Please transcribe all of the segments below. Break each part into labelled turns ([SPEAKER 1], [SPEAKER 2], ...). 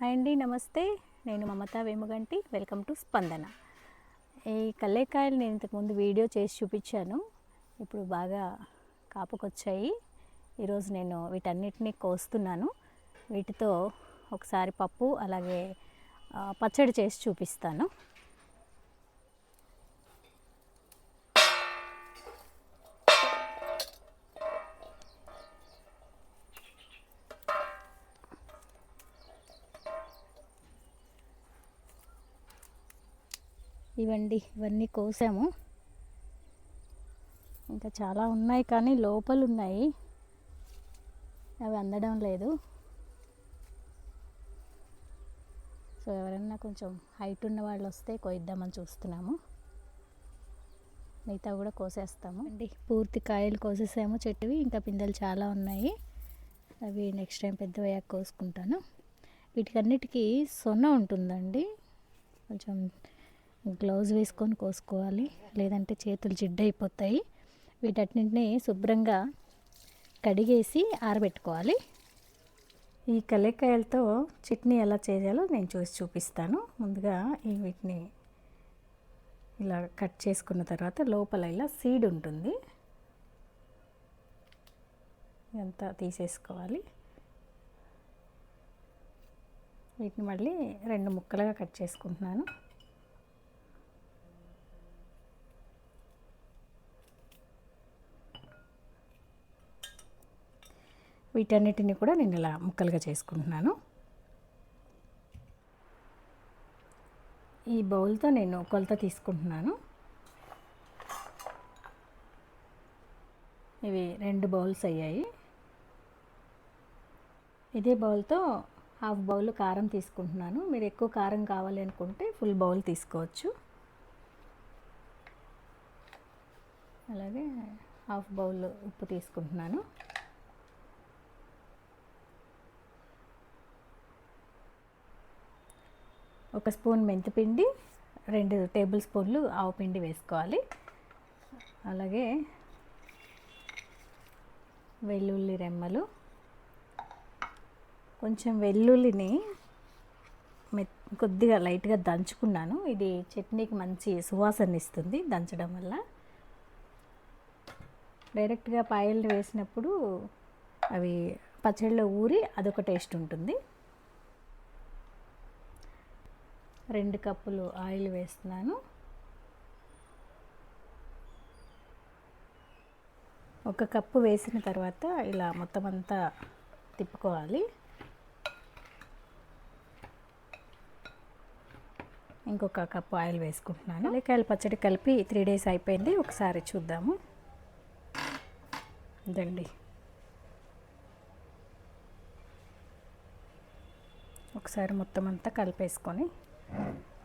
[SPEAKER 1] Hi అండి నమస్తే. నేను మమత వేముగంటి. వెల్కమ్ టు స్పందన. ఈ కల్లేకాయలు నేను ఇంతకుముందు వీడియో చేసి చూపించాను. ఇప్పుడు బాగా కాపుకొచ్చాయి. ఈరోజు నేను వీటన్నిటిని కోస్తున్నాను. వీటితో ఒకసారి పప్పు అలాగే పచ్చడి చేసి చూపిస్తాను. ఇవండి ఇవన్నీ కోసాము. ఇంకా చాలా ఉన్నాయి కానీ లోపలు ఉన్నాయి అవి అందడం లేదు. సో ఎవరైనా కొంచెం హైట్ ఉన్న వాళ్ళు వస్తే కోయిద్దామని చూస్తున్నాము. మిగతా కూడా కోసేస్తాము. అండి పూర్తి కాయలు కోసేసాము చెట్టువి ఇంకా పిందెలు చాలా ఉన్నాయి. అవి నెక్స్ట్ టైం పెద్దవయ్యాక కోసుకుంటాను. వీటికన్నిటికీ సొన్న ఉంటుందండి. కొంచెం గ్లౌజ్ వేసుకొని కోసుకోవాలి. లేదంటే చేతులు జిడ్డైపోతాయి వీటన్నింటినీ శుభ్రంగా కడిగేసి ఆరబెట్టుకోవాలి. ఈ కలేకాయలతో చట్నీ ఎలా చేయాలో నేను చూసి చూపిస్తాను. ముందుగా ఈ వీటిని ఇలా కట్ చేసుకున్న తర్వాత లోపల ఇలా సీడ్ ఉంటుంది. ఇదంతా తీసేసుకోవాలి. వీటిని మళ్ళీ రెండు ముక్కలుగా కట్ చేసుకుంటున్నాను. వీటన్నిటిని కూడా నేను ఇలా ముక్కలుగా చేసుకుంటున్నాను. ఈ బౌల్తో నేను కొలత తీసుకుంటున్నాను. ఇవి రెండు బౌల్స్ అయ్యాయి. ఇదే బౌల్తో హాఫ్ బౌల్ కారం తీసుకుంటున్నాను. మీరు ఎక్కువ కారం కావాలి అనుకుంటే ఫుల్ బౌల్ తీసుకోవచ్చు. అలాగే హాఫ్ బౌల్ ఉప్పు తీసుకుంటున్నాను. ఒక స్పూన్ మెంతిపిండి రెండు టేబుల్ స్పూన్లు ఆవు పిండి వేసుకోవాలి. అలాగే వెల్లుల్లి రెమ్మలు. కొంచెం వెల్లుల్లిని మె కొద్దిగా లైట్గా దంచుకున్నాను. ఇది చట్నీకి మంచి సువాసన ఇస్తుంది దంచడం వల్ల. డైరెక్ట్గా పాయలు వేసినప్పుడు అవి పచ్చడిలో ఊరి అదొక టేస్ట్ ఉంటుంది. రెండు కప్పులు ఆయిల్ వేస్తున్నాను. ఒక కప్పు వేసిన తర్వాత ఇలా మొత్తం అంతా తిప్పుకోవాలి. ఇంకొక కప్పు ఆయిల్ వేసుకుంటున్నాను. ఉల్లికాయల పచ్చడి కలిపి త్రీ డేస్ అయిపోయింది. ఒకసారి చూద్దాము. ఇదండి. ఒకసారి మొత్తం అంతా కలిపేసుకొని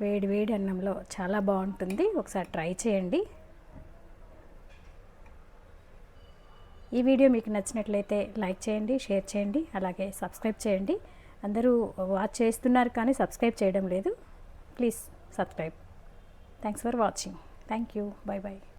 [SPEAKER 1] వేడి వేడి అన్నంలో చాలా బాగుంటుంది. ఒకసారి ట్రై చేయండి. ఈ వీడియో మీకు నచ్చినట్లయితే లైక్ చేయండి షేర్ చేయండి అలాగే సబ్స్క్రైబ్ చేయండి. అందరూ వాచ్ చేస్తున్నారు కానీ సబ్స్క్రైబ్ చేయడం లేదు. Please subscribe. Thanks for watching. Thank you. Bye bye